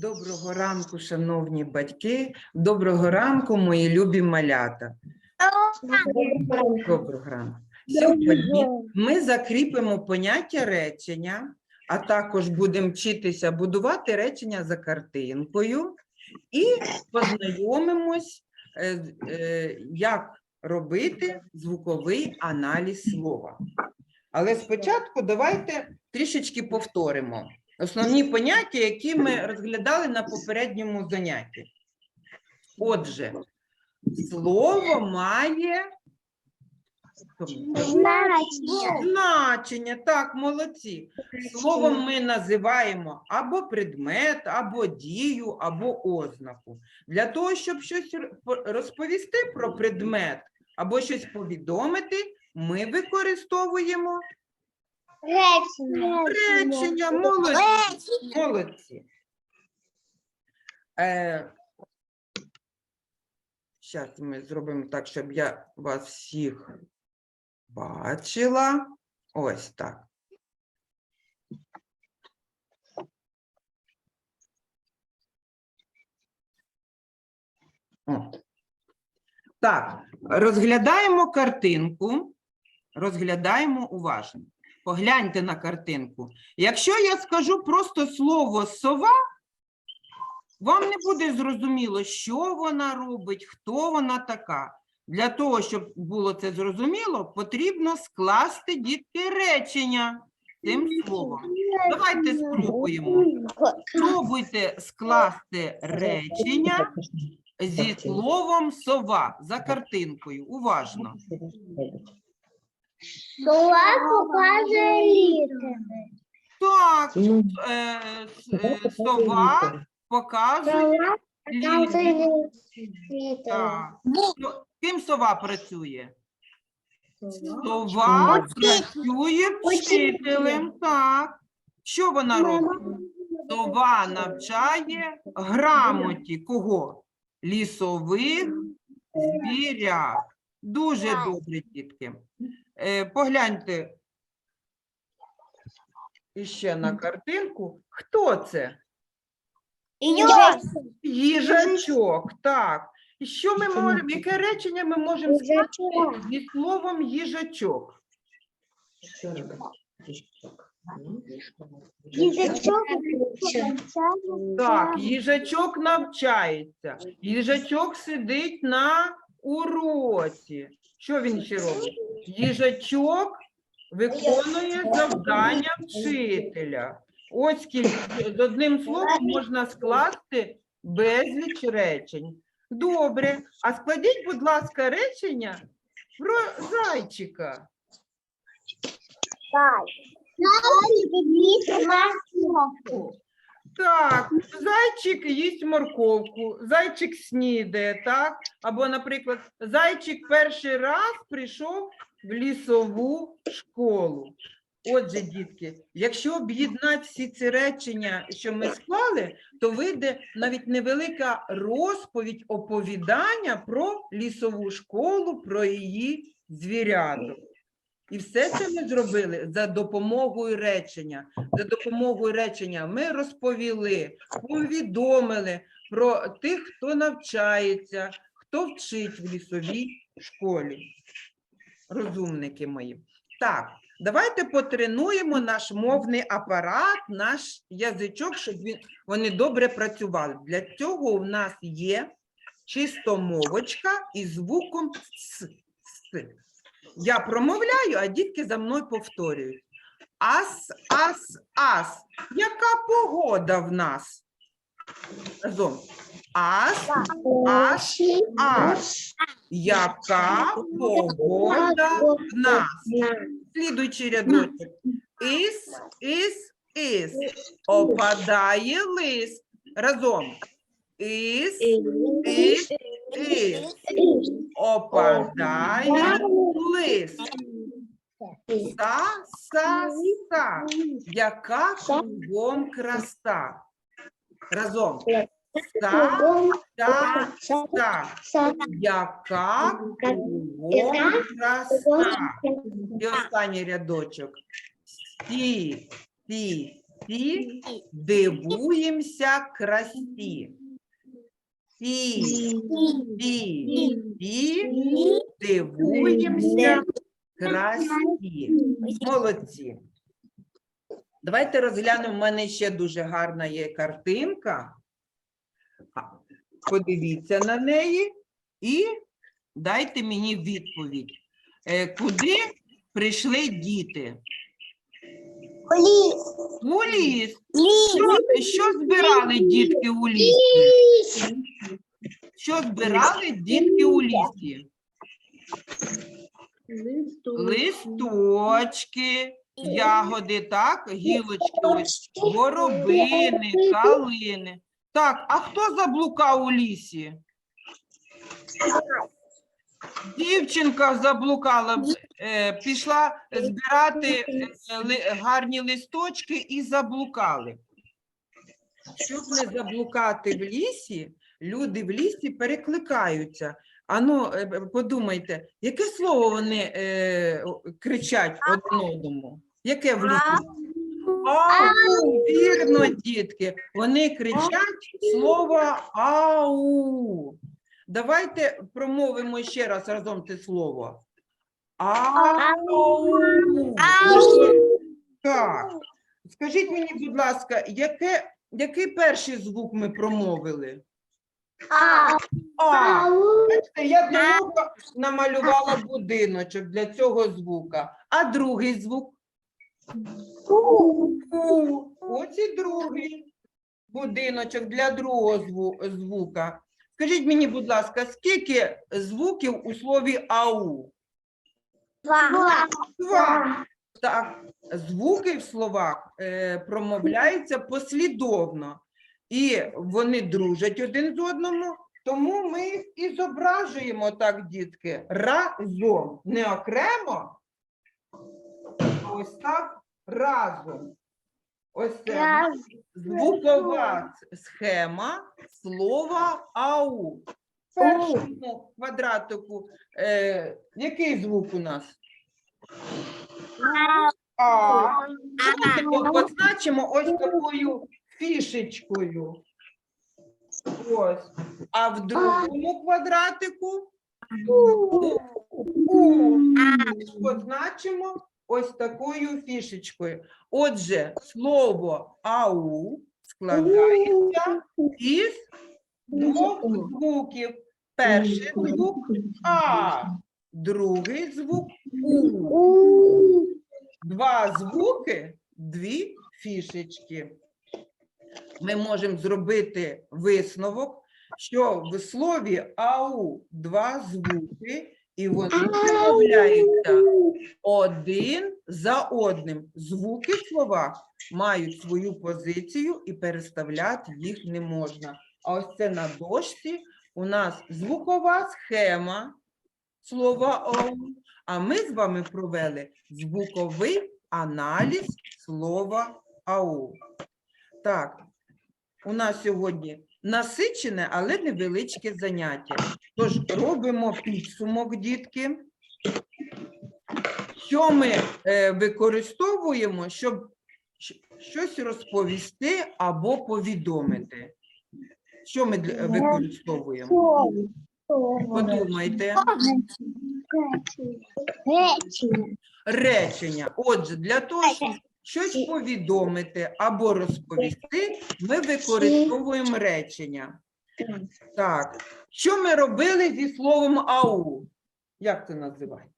Доброго ранку, шановні батьки. Доброго ранку, мої любі малята. Доброго ранку. Сьогодні ми закріпимо поняття речення, а також будемо вчитися будувати речення за картинкою і познайомимось, е, е, як робити звуковий аналіз слова. Але спочатку давайте трішечки повторимо основні поняття, які ми розглядали на попередньому занятті. Отже, слово має значення. Так, молодці. Словом ми називаємо або предмет, або дію, або ознаку. Для того, щоб щось розповісти про предмет або щось повідомити, ми використовуємо речення. Речення, Молодці. Молодці. Е, Зараз ми зробимо так, щоб я вас всіх бачила. Ось так. О. Так, розглядаємо картинку. Розглядаємо уважно. Погляньте на картинку. Якщо я скажу просто слово сова, вам не буде зрозуміло, що вона робить, хто вона така. Для того, щоб було це зрозуміло, потрібно скласти дітки речення цим словом. Давайте спробуємо. Спробуйте скласти речення зі словом сова за картинкою. Уважно. Сова показує літери. Так, Ну, е, е, сова показує літери. показує літери. Так. Ну, Ким сова працює? Сова працює вчителем. Так. Що вона робить? Сова навчає грамоті кого? Лісових звірят. Дуже добре, дітки. Е, погляньте іще на картинку. Хто це? Їжачок, так. І що ми можемо, яке речення ми можемо сказати зі словом їжачок? Їжачок. Їжачок Так, їжачок навчається. Їжачок сидить на уроці. Що він ще робить? Їжачок виконує завдання вчителя. Ось скільки з одним словом можна скласти безліч речень. Добре. А складіть, будь ласка, речення про зайчика. Так, зайчик їсть морковку, зайчик снідає, так? Або, наприклад, зайчик перший раз прийшов в лісову школу. Отже, дітки, якщо об'єднати всі ці речення, що ми склали, то вийде навіть невелика розповідь оповідання про лісову школу, про її звіряток. І все це ми зробили за допомогою речення. За допомогою речення ми розповіли, повідомили про тих, хто навчається, хто вчить в лісовій школі. Розумники мої. Так, давайте потренуємо наш мовний апарат, наш язичок, щоб він, вони добре працювали. Для цього у нас є чистомовочка із звуком с. Я промовляю, а дітки за мною повторюють. Ас, ас, ас. Яка погода в нас? Разом. Ас, ас, ас. Яка погода в нас? Слідуючий рядочок. Іс, іс, іс. Опадає лист. Разом. Іс, іс, іс. Опадає лист. Са, са, са. Яка кругом краса. Разом. Са, са, са. Яка кругом краса. І останній рядочок. Всі Фі, фі, дивуємося красі. Фі, дивуємося красі. Молодці. Давайте розглянемо. У мене ще дуже гарна є картинка. Подивіться на неї і дайте мені відповідь. Е, Куди прийшли діти? Ліс. У ліс. Ліс. Що, що збирали дітки у лісі? Що збирали дітки у лісі? Листочки, ягоди, так, гілочки, ось, горобини, калини. Так, а хто заблукав у лісі? Дівчинка заблукала, е, пішла збирати е, ли- гарні листочки і заблукали. Щоб не заблукати в лісі, люди в лісі перекликаються. Ану, е, б- подумайте, яке слово вони е, о- кричать один одному? Яке в лісі? Ау, вірно, дітки. Вони кричать слово ау. Давайте промовимо ще раз разом це слово. Ау. Так. Скажіть мені, будь ласка, яке, який перший звук ми промовили? А. А. Бачите, Я для нього намалювала будиночок для цього звука. А другий звук? У. Ось і другий будиночок для другого зву- звука. Скажіть мені, будь ласка, скільки звуків у слові ау? Два. Два. Так, звуки в словах е, промовляються послідовно, і вони дружать один з одному, тому ми їх і зображуємо так, дітки, разом, не окремо, а ось так разом. Ось це звукова схема слова ау. Першому квадратику е, який звук у нас? А. Давайте позначимо ось такою фішечкою. Ось. А в другому квадратику у. позначимо ось такою фішечкою. Отже, слово ау складається із двох звуків. Перший звук А, другий звук У. Два звуки, дві фішечки. Ми можемо зробити висновок, що в слові ау два звуки, і вони вимовляються один за одним. Звуки в словах мають свою позицію і переставляти їх не можна. А ось це на дошці у нас звукова схема слова ау, а ми з вами провели звуковий аналіз слова ау. Так, у нас сьогодні насичене, але невеличке заняття. Тож робимо підсумок, дітки. Що ми е, використовуємо, щоб щось розповісти або повідомити? Що ми використовуємо? Подумайте. Речення. Речення. Отже, для того, щоб щось повідомити або розповісти, ми використовуємо речення. Так. Що ми робили зі словом ау? Як це називається?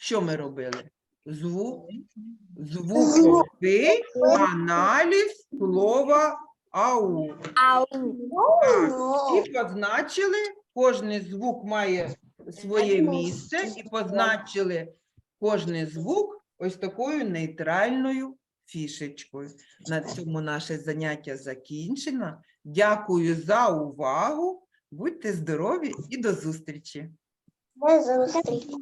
Що ми робили? Звук, звуковий аналіз слова ау. Так. І позначили, кожний звук має своє місце, і позначили кожний звук ось такою нейтральною фішечкою. На цьому наше заняття закінчено. Дякую за увагу. Будьте здорові і до зустрічі! До зустрічі.